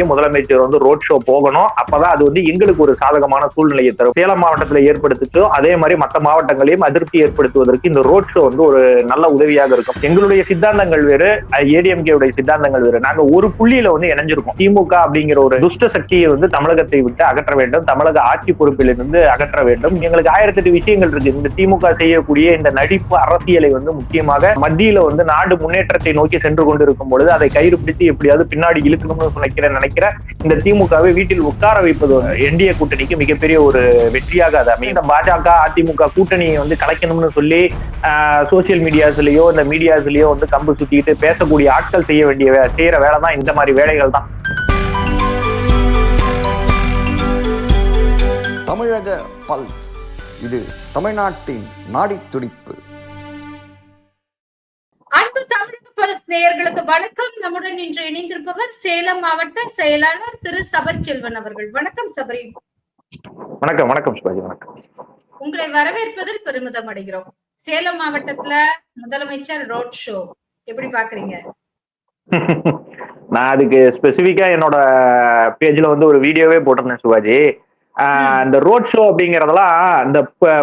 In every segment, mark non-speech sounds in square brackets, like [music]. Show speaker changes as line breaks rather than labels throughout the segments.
வரையும் முதலமைச்சர் வந்து ரோட் ஷோ போகணும். அப்பதான் அது வந்து எங்களுக்கு ஒரு சாதகமான சூழ்நிலையை தரும். சேலம் மாவட்டத்தில் ஏற்படுத்திச்சோ அதே மாதிரி மற்ற மாவட்டங்களையும் அதிருப்தி ஏற்படுத்துவதற்கு இந்த ரோட் ஷோ வந்து ஒரு நல்ல உதவியாக இருக்கும். எங்களுடைய சித்தாந்தங்கள் வேறு ஏடிஎம்கே உடைய சித்தாந்தங்கள் வேறு. நாங்க ஒரு புள்ளியில வந்து இணைஞ்சிருக்கோம். திமுக அப்படிங்கிற ஒரு துஷ்ட சக்தியை வந்து தமிழகத்தை விட்டு அகற்ற வேண்டும். தமிழக ஆட்சி பொறுப்பில் இருந்து அகற்ற வேண்டும். எங்களுக்கு ஆயிரத்தெட்டு விஷயங்கள் இருக்கு. இந்த திமுக செய்யக்கூடிய இந்த நடிப்பு அரசியலை வந்து முக்கியமாக மத்தியில வந்து நாடு முன்னேற்றத்தை நோக்கி சென்று கொண்டிருக்கும் பொழுது அதை கயிறு பிடித்து எப்படியாவது பின்னாடி இழுக்கணும்னு நினைக்கிறேன். நினைக்கிற இந்த திமுகவை வீட்டில் உட்கார வைப்பது என்டிஏ கூட்டணிக்கு மிகப்பெரிய ஒரு வெற்றியாக அது அமையும். இந்த பாஜக அதிமுக கூட்டணியை வந்து கலைக்கணும்னு சொல்லி சோசியல் மீடியாஸ்லயோ இந்த மீடியாஸ்லயோ வந்து கம்பு சுத்திட்டு பேசக்கூடிய ஆட்கள் செய்ய வேண்டிய வே- செய்யற வேலை தான் இந்த மாதிரி வேலைகள் தான்
தமிழக பல்ஸ். இது தமிழ்நாட்டின் நாடித் துடிப்பு
நேயர்களுக்கு வணக்கம். நம்முடன் இன்று இணைந்திருப்பவர் சேலம் மாவட்ட செயலாளர் திரு சபரி செல்வன் அவர்கள். வணக்கம் சபரி.
வணக்கம் வணக்கம் வணக்கம்.
உங்களை வரவேற்பதில் பெருமிதம் அடைகிறோம். சேலம் மாவட்டத்துல முதலமைச்சர் ரோட் ஷோ. எப்படி பாக்குறீங்க? [laughs]
நான் அதுக்கு ஸ்பெசிஃபிக்கா என்னோட பேஜ்ல வந்து ஒரு வீடியோவே போட்டிருந்தேன் சிவாஜி. இந்த ரோட் ஷோ அப்படிங்கறதெல்லாம் இந்த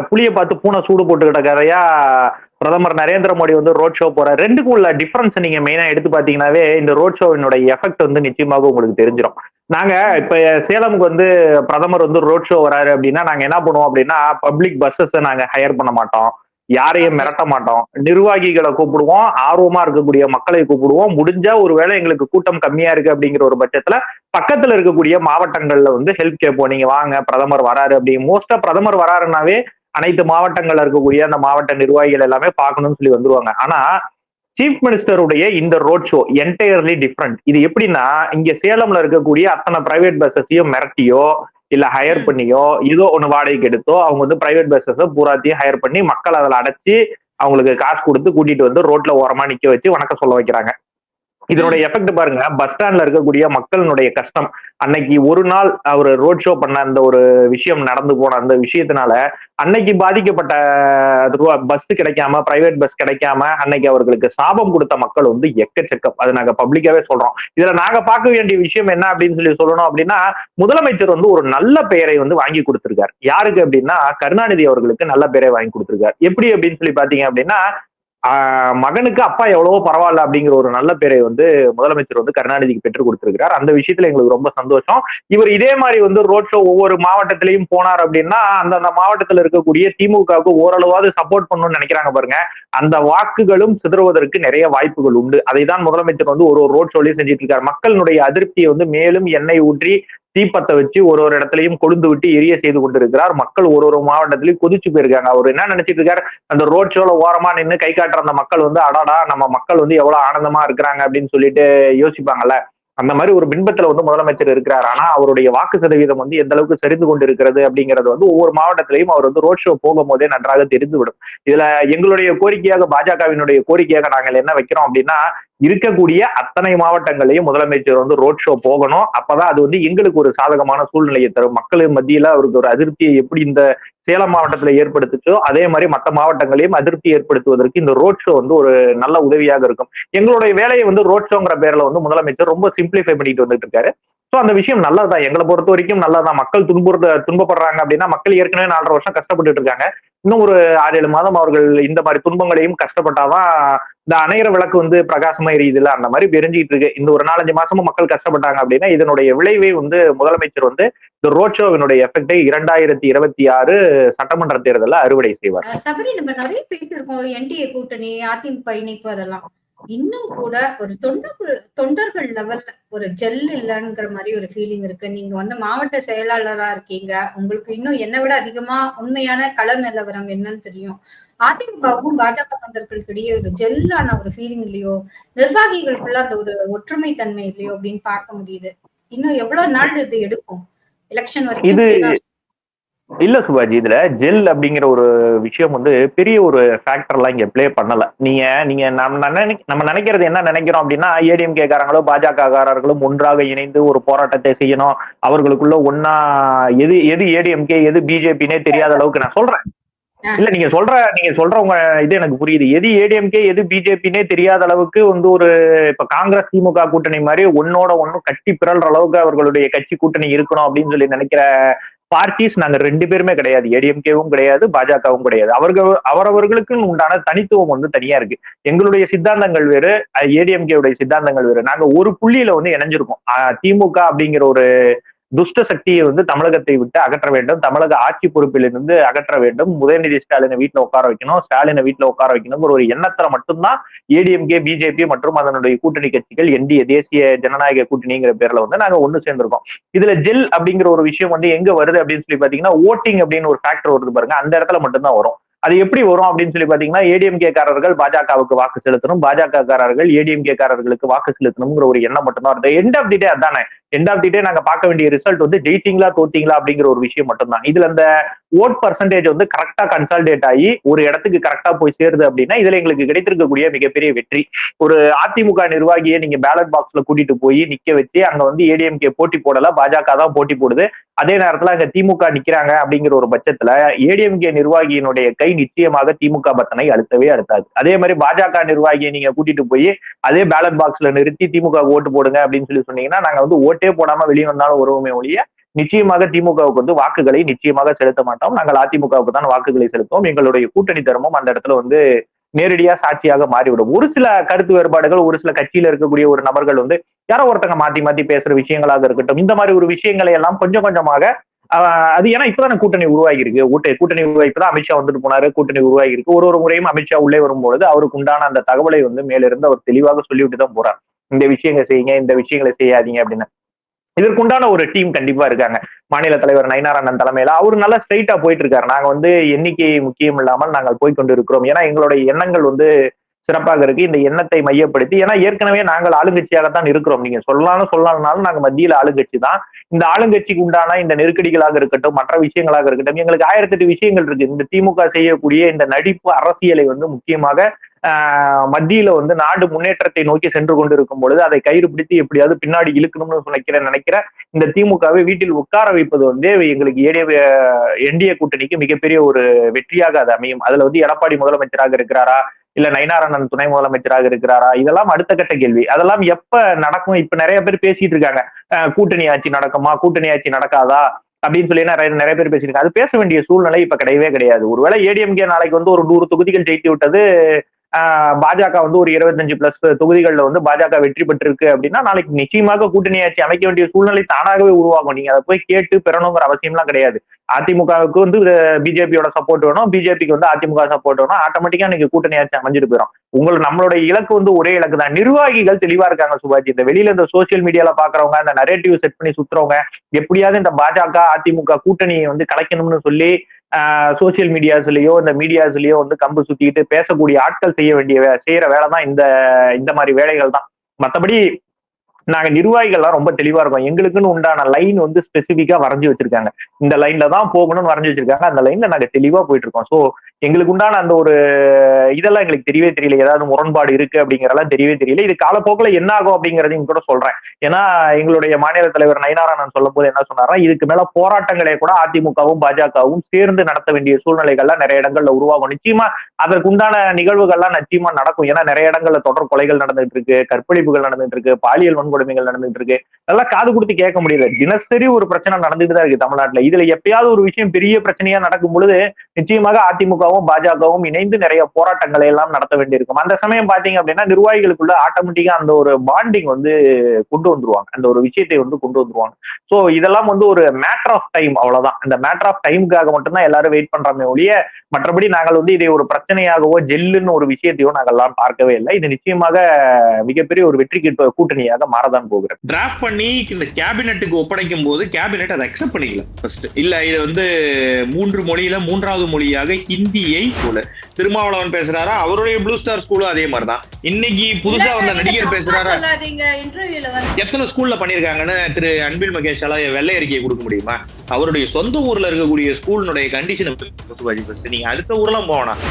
புளிய பார்த்து பூனை சூடு போட்டுக்கிட்ட கதையா பிரதமர் நரேந்திர மோடி வந்து ரோட் ஷோ போறாரு. ரெண்டுக்கும் உள்ள டிஃபரன்ஸ் நீங்க மெயினா எடுத்து பாத்தீங்கன்னாவே இந்த ரோட் ஷோவினுடைய எஃபெக்ட் வந்து நிச்சயமாக உங்களுக்கு தெரிஞ்சிடும் நாங்க இப்ப சேலமுக்கு வந்து பிரதமர் வந்து ரோட் ஷோ வராரு அப்படின்னா நாங்க என்ன பண்ணுவோம் அப்படின்னா பப்ளிக் பஸ்ஸஸ் நாங்க ஹையர் பண்ண மாட்டோம். யாரையும் மிரட்ட மாட்டோம். நிர்வாகிகளை கூப்பிடுவோம். ஆர்வமா இருக்கக்கூடிய மக்களை கூப்பிடுவோம். முடிஞ்சா ஒருவேளை எங்களுக்கு கூட்டம் கம்மியா இருக்கு அப்படிங்கிற ஒரு பட்சத்துல பக்கத்துல இருக்கக்கூடிய மாவட்டங்கள்ல வந்து ஹெல்ப் கேட்போம் நீங்க வாங்க பிரதமர் வராரு அப்படி மோஸ்டா பிரதமர் வராருனாவே அனைத்து மாவட்டங்கள்ல இருக்கக்கூடிய அந்த மாவட்ட நிர்வாகிகள் எல்லாமே பார்க்கணும்னு சொல்லி வந்துருவாங்க. ஆனா சீஃப் மினிஸ்டருடைய இந்த ரோட் ஷோ என்டையர்லி டிஃப்ரெண்ட் இது எப்படின்னா இங்க சேலம்ல இருக்கக்கூடிய அத்தனை பிரைவேட் பஸ்ஸஸையும் மிரட்டியோ இல்ல ஹையர் பண்ணியோ ஏதோ ஒண்ணு வாடகைக்கு எடுத்தோ அவங்க வந்து பிரைவேட் பஸ்ஸஸ் பூராத்தையும் ஹையர் பண்ணி மக்கள் அதில் அடைச்சு அவங்களுக்கு காசு கொடுத்து கூட்டிட்டு வந்து ரோட்ல ஓரமா நிக்க வச்சு வணக்கம் சொல்ல வைக்கிறாங்க. இதனுடைய எஃபெக்ட் பாருங்க பஸ் ஸ்டாண்ட்ல இருக்கக்கூடிய மக்களினுடைய கஷ்டம். அன்னைக்கு ஒரு நாள் அவர் ரோட் ஷோ பண்ண அந்த ஒரு விஷயம் நடந்து போன அந்த விஷயத்தினால அன்னைக்கு பாதிக்கப்பட்ட பஸ் கிடைக்காம பிரைவேட் பஸ் கிடைக்காம அன்னைக்கு அவர்களுக்கு சாபம் கொடுத்த மக்கள் வந்து எக்கச்சக்கம். அது நாங்க பப்ளிக்காவே சொல்றோம். இதுல நாங்க பார்க்க வேண்டிய விஷயம் என்ன அப்படின்னு சொல்லி சொல்லணும் அப்படின்னா முதலமைச்சர் வந்து ஒரு நல்ல பெயரை வந்து வாங்கி கொடுத்திருக்காரு. யாருக்கு அப்படின்னா கருணாநிதி அவர்களுக்கு நல்ல பெயரை வாங்கி கொடுத்திருக்காரு. எப்படி அப்படின்னு சொல்லி பாத்தீங்க அப்படின்னா மகனுக்கு அப்பா எவ்வளவோ பரவாயில்ல அப்படிங்கிற ஒரு நல்ல பேரை வந்து முதலமைச்சர் வந்து கருணாநிதிக்கு பெற்றுக் கொடுத்திருக்கிறார். அந்த விஷயத்துல எங்களுக்கு ரொம்ப சந்தோஷம். இவர் இதே மாதிரி வந்து ரோட் ஷோ ஒவ்வொரு மாவட்டத்திலையும் போனார் அப்படின்னா அந்தந்த மாவட்டத்தில் இருக்கக்கூடிய திமுகவுக்கு ஓரளவாவது சப்போர்ட் பண்ணணும்னு நினைக்கிறாங்க பாருங்க. அந்த வாக்குகளும் சிதறுவதற்கு நிறைய வாய்ப்புகள் உண்டு. அதை தான் முதலமைச்சர் வந்து ஒரு ஒரு ரோட் ஷோலையும் செஞ்சுட்டு இருக்காரு. மக்களுடைய அதிருப்தியை வந்து மேலும் எண்ணெய் ஊற்றி தீப்பத்தை வச்சு ஒரு ஒரு இடத்துலயும் கொழுந்து விட்டு எரிய செய்து கொண்டிருக்கிறார். மக்கள் ஒரு ஒரு மாவட்டத்திலயும் கொதிச்சு போயிருக்காங்க. அவர் என்ன நினைச்சிட்டு இருக்காரு? அந்த ரோட் ஷோல ஓரமா நின்று கை காட்டுற அந்த மக்கள் வந்து அடாடா நம்ம மக்கள் வந்து எவ்வளவு ஆனந்தமா இருக்கிறாங்க அப்படின்னு சொல்லிட்டு யோசிப்பாங்கல்ல. அந்த மாதிரி ஒரு பின்பத்துல வந்து முதலமைச்சர் இருக்கிறார். ஆனா அவருடைய வாக்கு சதவீதம் வந்து எந்த அளவுக்கு சரிந்து கொண்டு இருக்கிறது அப்படிங்கிறது வந்து ஒவ்வொரு மாவட்டத்திலையும் அவர் வந்து ரோட் ஷோ போகும்போதே நன்றாக தெரிந்துவிடும் இதுல எங்களுடைய கோரிக்கையாக பாஜகவினுடைய கோரிக்கையாக நாங்கள் என்ன வைக்கிறோம் அப்படின்னா இருக்கக்கூடிய அத்தனை மாவட்டங்களையும் முதலமைச்சர் வந்து ரோட் ஷோ போகணும். அப்பதான் அது வந்து எங்களுக்கு ஒரு சாதகமான சூழ்நிலையை தரும். மக்களின் மத்தியில அவருக்கு ஒரு அதிருப்தியை எப்படி இந்த சேலம் மாவட்டத்துல ஏற்படுத்துச்சோ அதே மாதிரி மற்ற மாவட்டங்களையும் அதிருப்தி ஏற்படுத்துவதற்கு இந்த ரோட் ஷோ வந்து ஒரு நல்ல உதவியாக இருக்கும். எங்களுடைய வேலையை வந்து ரோட் ஷோங்கிற பேர்ல வந்து முதலமைச்சர் ரொம்ப சிம்பிளிஃபை பண்ணிட்டு வந்துட்டு இருக்காரு. ஸோ அந்த விஷயம் நல்லதுதான். எங்களை பொறுத்த வரைக்கும் நல்லதுதான். மக்கள் துன்புறுத்த துன்பப்படுறாங்க அப்படின்னா மக்கள் ஏற்கனவே நாலரை வருஷம் கஷ்டப்பட்டுட்டு இருக்காங்க. இன்னும் ஒரு ஆறு ஏழு மாதம் அவர்கள் இந்த மாதிரி துன்பங்களையும் கஷ்டப்பட்டாதான் இந்த அணையிற விளக்கு வந்து பிரகாசமா எரியுதுல அந்த மாதிரி பெரிஞ்சிட்டு இருக்கு. இந்த ஒரு நாலஞ்சு மாசமும் மக்கள் கஷ்டப்பட்டாங்க அப்படின்னா இதனுடைய விளைவை வந்து முதலமைச்சர் வந்து இந்த ரோட் ஷோவினுடைய எஃபெக்டை இரண்டாயிரத்தி இருபத்தி ஆறு சட்டமன்ற தேர்தலில் அறுவடை செய்வார்.
சபரி நம்ம நிறைய பேசியிருக்கோம். என்டிஏ கூட்டணி அதிமுக இணைப்பு அதெல்லாம். இன்னும் கூட ஒரு தொண்டர்கள் தொண்டர்கள் லெவல்ல ஒரு ஜெல் இல்லைங்கிற மாதிரி ஒரு ஃபீலிங் இருக்கு. நீங்க வந்து மாவட்ட செயலாளரா இருக்கீங்க. உங்களுக்கு இன்னும் என்னை விட அதிகமா உண்மையான கள நிலவரம் என்னன்னு தெரியும். அதிமுகவுக்கும் பாஜக தொண்டர்களுக்கு இடையே ஒரு ஜெல்லான ஒரு ஃபீலிங் இல்லையோ? நிர்வாகிகளுக்குள்ள அந்த ஒரு ஒற்றுமை தன்மை இல்லையோ அப்படின்னு பார்க்க முடியுது. இன்னும் எவ்வளவு நாள் இது எடுக்கும்? எலெக்ஷன் வரைக்கும்
இல்ல சுபாஜி இதுல ஜெல் அப்படிங்கிற ஒரு விஷயம் வந்து பெரிய ஒரு ஃபேக்டர்லாம் இங்க ப்ளே பண்ணல. நீங்க நீங்க நம்ம நம்ம நினைக்கிறது என்ன நினைக்கிறோம் அப்படின்னா ஏடிஎம்கே காரங்களோ பாஜக காரர்களும் ஒன்றாக இணைந்து ஒரு போராட்டத்தை செய்யணும். அவர்களுக்குள்ள ஒன்னா எது எது ஏடிஎம்கே எது பிஜேபினே தெரியாத அளவுக்கு நான் சொல்றேன். இல்ல நீங்க சொல்ற நீங்க சொல்ற உங்க இது எனக்கு புரியுது. எது ஏடிஎம்கே எது பிஜேபினே தெரியாத அளவுக்கு வந்து ஒரு இப்ப காங்கிரஸ் திமுக கூட்டணி மாதிரி ஒன்னோட ஒன்னும் கட்டி பிறல்ற அளவுக்கு அவர்களுடைய கட்சி கூட்டணி இருக்கணும் அப்படின்னு சொல்லி நினைக்கிற பார்ட்டிஸ் நாங்க ரெண்டு பேருமே கிடையாது. ஏடிஎம்கேவும் கிடையாது பாஜகவும் கிடையாது. அவர்கள் அவரவர்களுக்கு உண்டான தனித்துவம் வந்து தனியா இருக்கு. எங்களுடைய சித்தாந்தங்கள் வேறு ஏடிஎம்கே உடைய சித்தாந்தங்கள் வேறு. நாங்க ஒரு புள்ளியில வந்து இணைஞ்சிருக்கோம். திமுக அப்படிங்கிற ஒரு துஷ்ட சக்தியை வந்து தமிழகத்தை விட்டு அகற்ற வேண்டும். தமிழக ஆட்சி பொறுப்பிலிருந்து அகற்ற வேண்டும். உதயநிதி ஸ்டாலினை வீட்டுல உட்கார வைக்கணும். ஸ்டாலினை வீட்டுல உட்கார வைக்கணுங்கிற ஒரு எண்ணத்துல மட்டும்தான் ஏடிஎம்கே பிஜேபி மற்றும் அதனுடைய கூட்டணி கட்சிகள் என்டிஏ தேசிய ஜனநாயக கூட்டணிங்கிற பேர்ல வந்து நாங்க ஒண்ணு சேர்ந்திருக்கோம். இதுல ஜெல் அப்படிங்கிற ஒரு விஷயம் வந்து எங்க வருது அப்படின்னு சொல்லி பாத்தீங்கன்னா ஓட்டிங் அப்படின்னு ஒரு ஃபேக்டர் வருது பாருங்க. அந்த இடத்துல மட்டும்தான் வரும். அது எப்படி வரும் அப்படின்னு சொல்லி பாத்தீங்கன்னா ஏடிஎம்கே காரர்கள் பாஜகவுக்கு வாக்கு செலுத்தணும். பாஜக காரர்கள் ஏடிஎம்கே காரர்களுக்கு வாக்கு செலுத்தணுங்கிற ஒரு எண்ணம் மட்டும்தான் வருது. எண்ட் ஆஃப் தி டே அதானே. எண்ட் ஆஃப் தி டே நாங்க பார்க்க வேண்டிய ரிசல்ட் வந்து ஜெயிச்சிங்களா தோத்தீங்களா அப்படிங்கிற ஒரு விஷயம் மட்டும்தான். இதுல அந்த ஓட் பர்சன்டேஜ் வந்து கரெக்டா கன்சால்டேட் ஆகி ஒரு இடத்துக்கு கரெக்டா போய் சேருது அப்படின்னா இதுல எங்களுக்கு கிடைத்திருக்கக்கூடிய மிகப்பெரிய வெற்றி. ஒரு அதிமுக நிர்வாகியை நீங்க பேலட் பாக்ஸ்ல கூட்டிட்டு போய் நிக்க வச்சு அங்க வந்து ஏடிஎம்கே போட்டி போடல பாஜக தான் போட்டி போடுது. அதே நேரத்துல அங்க திமுக நிக்கிறாங்க அப்படிங்கிற ஒரு பட்சத்துல ஏடிஎம்கே நிர்வாகியினுடைய கை நிச்சயமாக திமுக பத்தனை அழுத்தவே அழுத்தாது. அதே மாதிரி பாஜக நிர்வாகியை நீங்க கூட்டிட்டு போய் அதே பேலட் பாக்ஸ்ல நிறுத்தி திமுக ஓட்டு போடுங்க அப்படின்னு சொல்லி சொன்னீங்கன்னா நாங்க வந்து ஓட்டு போடாம வெளியே வந்தாலும் வருவோமே ஒழிய நிச்சயமாக திமுகவுக்கு வந்து வாக்குகளை நிச்சயமாக செலுத்த மாட்டோம். நாங்கள் அதிமுகவுக்கு தான் வாக்குகளை செலுத்துவோம். எங்களுடைய கூட்டணி தர்மம் அந்த இடத்துல வந்து நேரடியா சாட்சியாக மாறிவிடும். ஒரு சில கருத்து வேறுபாடுகள் ஒரு சில கட்சியில இருக்கக்கூடிய ஒரு நபர்கள் வந்து யாரோ ஒருத்தங்க மாத்தி மாத்தி பேசுற விஷயங்களாக இருக்கட்டும் இந்த மாதிரி ஒரு விஷயங்களை எல்லாம் கொஞ்சம் கொஞ்சமாக அது ஏன்னா இப்பதான் கூட்டணி உருவாகி இருக்கு கூட்ட கூட்டணி உருவாகி இப்பதான் அமித்ஷா வந்துட்டு போனாரு கூட்டணி உருவாகி இருக்கு ஒரு ஒரு முறையும் அமித்ஷா உள்ளே வரும்பொழுது அவருக்கு உண்டான அந்த தகவலை வந்து மேலிருந்து அவர் தெளிவாக சொல்லிவிட்டு தான் போறார். இந்த விஷயங்களை செய்யுங்க இந்த விஷயங்களை செய்யாதீங்க அப்படின்னு. இதற்குண்டான ஒரு டீம் கண்டிப்பா இருக்காங்க. மாநில தலைவர் நயினாராயணன் தலைமையில. அவர் நல்லா ஸ்ட்ரைட்டா போயிட்டு இருக்காரு நாங்க வந்து எண்ணிக்கை முக்கியம் இல்லாமல் நாங்கள் போய் கொண்டு இருக்கிறோம் ஏன்னா எங்களுடைய எண்ணங்கள் வந்து சிறப்பாக இருக்கு. இந்த எண்ணத்தை மையப்படுத்தி ஏன்னா ஏற்கனவே நாங்கள் ஆளுங்கட்சியாகத்தான் இருக்கிறோம். நீங்க சொல்லலாம்னு சொல்லலாம்னாலும் நாங்க மத்தியில ஆளுங்கட்சி தான். இந்த ஆளுங்கட்சிக்கு உண்டான இந்த நெருக்கடிகளாக இருக்கட்டும் மற்ற விஷயங்களாக இருக்கட்டும் எங்களுக்கு ஆயிரத்தி எட்டு விஷயங்கள் இருக்கு. இந்த திமுக செய்யக்கூடிய இந்த நடிப்பு அரசியலை வந்து முக்கியமாக மத்தியில வந்து நாடு முன்னேற்றத்தை நோக்கி சென்று கொண்டு இருக்கும் பொழுது அதை கயிறு பிடித்து எப்படியாவது பின்னாடி இழுக்கணும்னு நினைக்கிற நினைக்கிற இந்த திமுகவை வீட்டில் உட்கார வைப்பது வந்து எங்களுக்கு ஏடிய என்டிஏ கூட்டணிக்கு மிகப்பெரிய ஒரு வெற்றியாக அது அமையும். அதுல வந்து எடப்பாடி முதலமைச்சராக இருக்கிறாரா? இல்ல நயினாராயணன் துணை முதலமைச்சராக இருக்கிறாரா? இதெல்லாம் அடுத்த கட்ட கேள்வி. அதெல்லாம் எப்ப நடக்கும்? இப்ப நிறைய பேர் பேசிட்டு இருக்காங்க. கூட்டணி ஆட்சி நடக்குமா? கூட்டணி ஆட்சி நடக்காதா? அப்படின்னு சொல்லி நிறைய நிறைய பேர் பேசியிருக்காங்க அது பேச வேண்டிய சூழ்நிலை இப்ப கிடையவே கிடையாது. ஒருவேளை ஏடிஎம்கே நாளைக்கு வந்து ஒரு நூறு தொகுதிகள் ஜெயித்து விட்டது பாஜக வந்து ஒரு இருபத்தஞ்சு பிளஸ் தொகுதிகளில் வந்து பாஜக வெற்றி பெற்றிருக்கு அப்படின்னா நாளைக்கு நிச்சயமாக கூட்டணி ஆட்சி அமைக்க வேண்டிய சூழ்நிலை தானாகவே உருவாகும். நீங்க அதை போய் கேட்டு பெறணுங்கிற அவசியம்லாம் கிடையாது. அதிமுகவுக்கு வந்து பிஜேபியோட சப்போர்ட் வேணும். பிஜேபிக்கு வந்து அதிமுக சப்போர்ட் வேணும். ஆட்டோமேட்டிக்கா நீங்க கூட்டணி ஆட்சி அமைஞ்சிட்டு போயிடும் உங்களுக்கு நம்மளுடைய இலக்கு வந்து ஒரே இலக்கு தான். நிர்வாகிகள் தெளிவா இருக்காங்க சுபாஜி. இந்த வெளியில இந்த சோசியல் மீடியால பாக்குறவங்க இந்த நரேட்டிவ் செட் பண்ணி சுத்துறவங்க எப்படியாவது இந்த பாஜக அதிமுக கூட்டணியை வந்து கலைக்கணும்னு சொல்லி சோசியல் மீடியாஸ்லயோ இந்த மீடியாஸ்லயோ வந்து கம்பு சுத்திட்டு பேசக்கூடிய ஆட்கள் செய்ய வேண்டிய செய்யற வேலை தான் இந்த இந்த மாதிரி வேலைகள் தான். மற்றபடி நாங்க நிர்வாகிகள்லாம் ரொம்ப தெளிவா இருக்கோம். எங்களுக்குன்னு உண்டான லைன் வந்து ஸ்பெசிபிக்கா வரைஞ்சு வச்சிருக்காங்க. இந்த லைன்ல தான் போகணும்னு வரைஞ்சு வச்சிருக்காங்க. அந்த லைன்ல நாங்க தெளிவா போயிட்டு இருக்கோம். சோ எங்களுக்கு உண்டான அந்த ஒரு இதெல்லாம் எங்களுக்கு தெரியவே தெரியல. ஏதாவது முரண்பாடு இருக்கு அப்படிங்கறதெல்லாம் தெரியவே தெரியல. இது காலப்போக்கில் என்ன ஆகும் அப்படிங்கறதையும் கூட சொல்றேன். ஏன்னா எங்களுடைய மாநில தலைவர் நயினாராயணன் சொல்லும் போது என்ன சொன்னார்னா இதுக்கு மேல போராட்டங்களை கூட அதிமுகவும் பாஜகவும் சேர்ந்து நடத்த வேண்டிய சூழ்நிலைகள்லாம் நிறைய இடங்கள்ல உருவாகும். நிச்சயமா அதற்குண்டான நிகழ்வுகள்லாம் நிச்சயமா நடக்கும். ஏன்னா நிறைய இடங்கள்ல தொடர் கொலைகள் நடந்துட்டு இருக்கு. கற்பழிப்புகள் நடந்துட்டு இருக்கு. பாலியல் வன்கொடுமைகள் நடந்துட்டு இருக்கு. நல்லா காது கொடுத்து கேட்க முடியல. தினசரி ஒரு பிரச்சனை நடந்துட்டு தான் இருக்கு தமிழ்நாட்டுல. இதுல எப்பயாவது ஒரு விஷயம் பெரிய பிரச்சனையா நடக்கும் பொழுது நிச்சயமாக அதிமுகவும் பாஜகவும் இணைந்து நிறைய போராட்டங்களை எல்லாம் நடத்த வேண்டியிருக்கும். அந்த சமயம் பாத்தீங்க அப்படின்னா நிர்வாகிகளுக்குள்ள ஆட்டோமேட்டிக்கா அந்த ஒரு பாண்டிங் வந்து கொண்டு வந்துருவாங்க. அந்த ஒரு விஷயத்தை வந்து கொண்டு வந்துருவாங்க. சோ இதெல்லாம் வந்து ஒரு மேட்டர் ஆஃப் டைம் அவ்வளவுதான். இந்த மேட்டர் ஆஃப் டைமுக்காக மட்டும்தான் எல்லாரும் வெயிட் பண்றாமே ஒழிய மற்றபடி நாங்கள் வந்து இதை ஒரு பிரச்சனையாகவோ ஜெல்லுன்னு ஒரு விஷயத்தையோ நாங்கள் எல்லாம் பார்க்கவே இல்லை. இது நிச்சயமாக மிகப்பெரிய ஒரு வெற்றி கூட்டணியாக மாற மாறதான் போகிறது
டிராஃப்ட் பண்ணி இந்த கேபினெட்டுக்கு ஒப்படைக்கும் போது கேபினெட் அதை அக்செப்ட் பண்ணிக்கல. ஃபர்ஸ்ட் இல்ல இது வந்து மூன்று மொழியில மூன்றாவது மொழியாக ஹிந்தியை போல. திருமாவளவன் பேசுறாரா? அவருடைய ப்ளூ ஸ்டார் ஸ்கூலும் அதே மாதிரிதான். இன்னைக்கு புதுசா வந்த நடிகர் பேசுறாரா?
சொல்லாதீங்க. இன்டர்வியூல வந்து
எத்தனை ஸ்கூல்ல பண்ணிருக்காங்கன்னு திரு அன்பில் மகேஷால வெள்ளை அறிக்கையை கொடுக்க முடியுமா? அவருடைய சொந்த ஊர்ல இருக்கக்கூடிய ஸ்கூலினுடைய கண்டிஷன் நீங்க அடுத்த ஊர்லாம் போகணும்.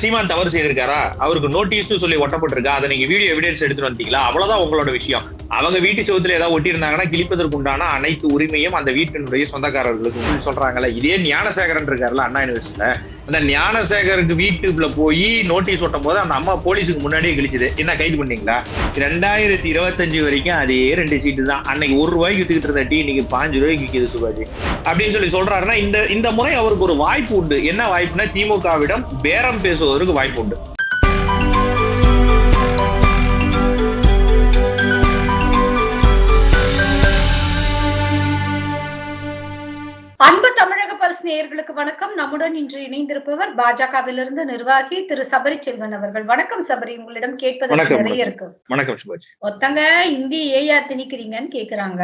சீமான் தவறு செய்திருக்காரா? அவருக்கு நோட்டீஸ் சொல்லி ஒட்டப்பட்டிருக்கா? அதை நீங்க வீடியோ எவிடன்ஸ் எடுத்துட்டு வந்தீங்களா அவ்வளவுதான் உங்களோட விஷயம். அவங்க வீட்டு சோத்துல ஏதாவது ஒட்டியிருந்தாங்கன்னா கிழிப்பதற்கு உண்டான அனைத்து உரிமையும் அந்த வீட்டினுடைய சொந்தக்காரர்களுக்கு சொல்றாங்கல்ல. இதே ஞானசேகரன் இருக்காருல்ல அண்ணா யூனிவர்சிட்டியில அந்த ஞானசேகருக்கு வீட்டுக்குள்ள போய் நோட்டீஸ் ஒட்டும் போது அந்த அம்மா போலீஸுக்கு முன்னாடியே கிழிச்சுது. என்ன கைது பண்ணீங்களா? ரெண்டாயிரத்தி இருபத்தஞ்சு வரைக்கும் அதே ரெண்டு சீட்டு தான். அன்னைக்கு ஒரு ரூபாய்க்கு வித்துக்கிட்டு இருந்த டீ இன்னைக்கு பாஞ்சு ரூபாய்க்கு விற்கிது சுபாஜி அப்படின்னு சொல்லி சொல்றாருன்னா இந்த இந்த முறை அவருக்கு ஒரு வாய்ப்பு உண்டு. என்ன வாய்ப்புனா திமுகவிடம் பேரம் பேசுவதற்கு வாய்ப்பு உண்டு.
அன்பு தமிழக பல்ஸ் நேயர்களுக்கு வணக்கம். நம்முடன் இன்று இணைந்திருப்பவர் பாஜகவிலிருந்து நிர்வாகி திரு சபரி செல்வன் அவர்கள். வணக்கம் சபரி. உங்களிடம் கேட்பதற்கு
வணக்கம்,
நிறைய இருக்கு.
வணக்கம் சுபாஜி
ஒருத்தங்க ஹிந்தி ஏயா திணிக்கிறீங்கன்னு கேக்குறாங்க.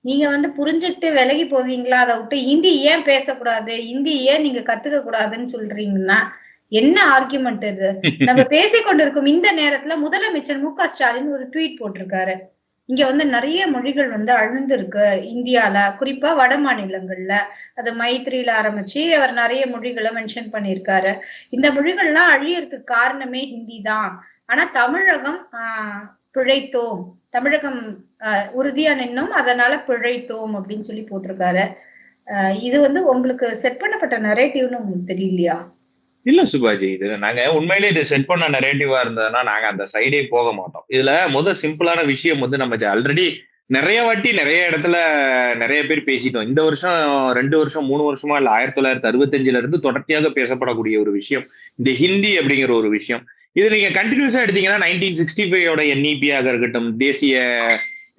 நீங்க வந்து புரிஞ்சுட்டு விலகி போவீங்களா? அதை விட்டு ஹிந்தி ஏன் பேசக்கூடாது? ஹிந்தி ஏன் நீங்க கத்துக்க கூடாதுன்னு சொல்றீங்கன்னா என்ன ஆர்குமெண்ட் இது? நம்ம [laughs] பேசிக் கொண்டிருக்கும் இந்த நேரத்துல முதலமைச்சர் மு க ஸ்டாலின் ஒரு ட்வீட் போட்டிருக்காரு. இங்க வந்து நிறைய மொழிகள் வந்து அழுந்திருக்கு இந்தியால. குறிப்பா வட மாநிலங்கள்ல. அது மைத்ரியில ஆரம்பிச்சு அவர் நிறைய மொழிகளை மென்ஷன் பண்ணியிருக்காரு. இந்த மொழிகள்லாம் அழியறதுக்கு காரணமே ஹிந்தி தான். ஆனா தமிழகம் ஆஹ் பிழைத்தோம். தமிழகம் உறுதியா நின்னும். அதனால பிழைத்தோம் அப்படின்னு சொல்லி போட்டிருக்காரு. இது வந்து உங்களுக்கு செட் பண்ணப்பட்ட நரேட்டிவ்னு உங்களுக்கு தெரியலையா?
இல்ல சுபாஜி இது நாங்க உண்மையிலேயே இது செட் பண்ண நெரேட்டிவா இருந்ததுன்னா நாங்க அந்த சைடே போக மாட்டோம். இதுல முத சிம்பிளான விஷயம் வந்து நம்ம ஆல்ரெடி நிறைய வாட்டி நிறைய இடத்துல நிறைய பேர் பேசிட்டோம். இந்த வருஷம் ரெண்டு வருஷம் மூணு வருஷமா இல்ல ஆயிரத்தி தொள்ளாயிரத்தி அறுபத்தஞ்சுல இருந்து தொடர்ச்சியாக பேசப்படக்கூடிய ஒரு விஷயம். இந்த ஹிந்தி அப்படிங்கிற ஒரு விஷயம். இது நீங்க கண்டினியூஸா எடுத்தீங்கன்னா நைன்டீன் சிக்ஸ்டி ஃபைவோட என்இபியாக இருக்கட்டும் தேசிய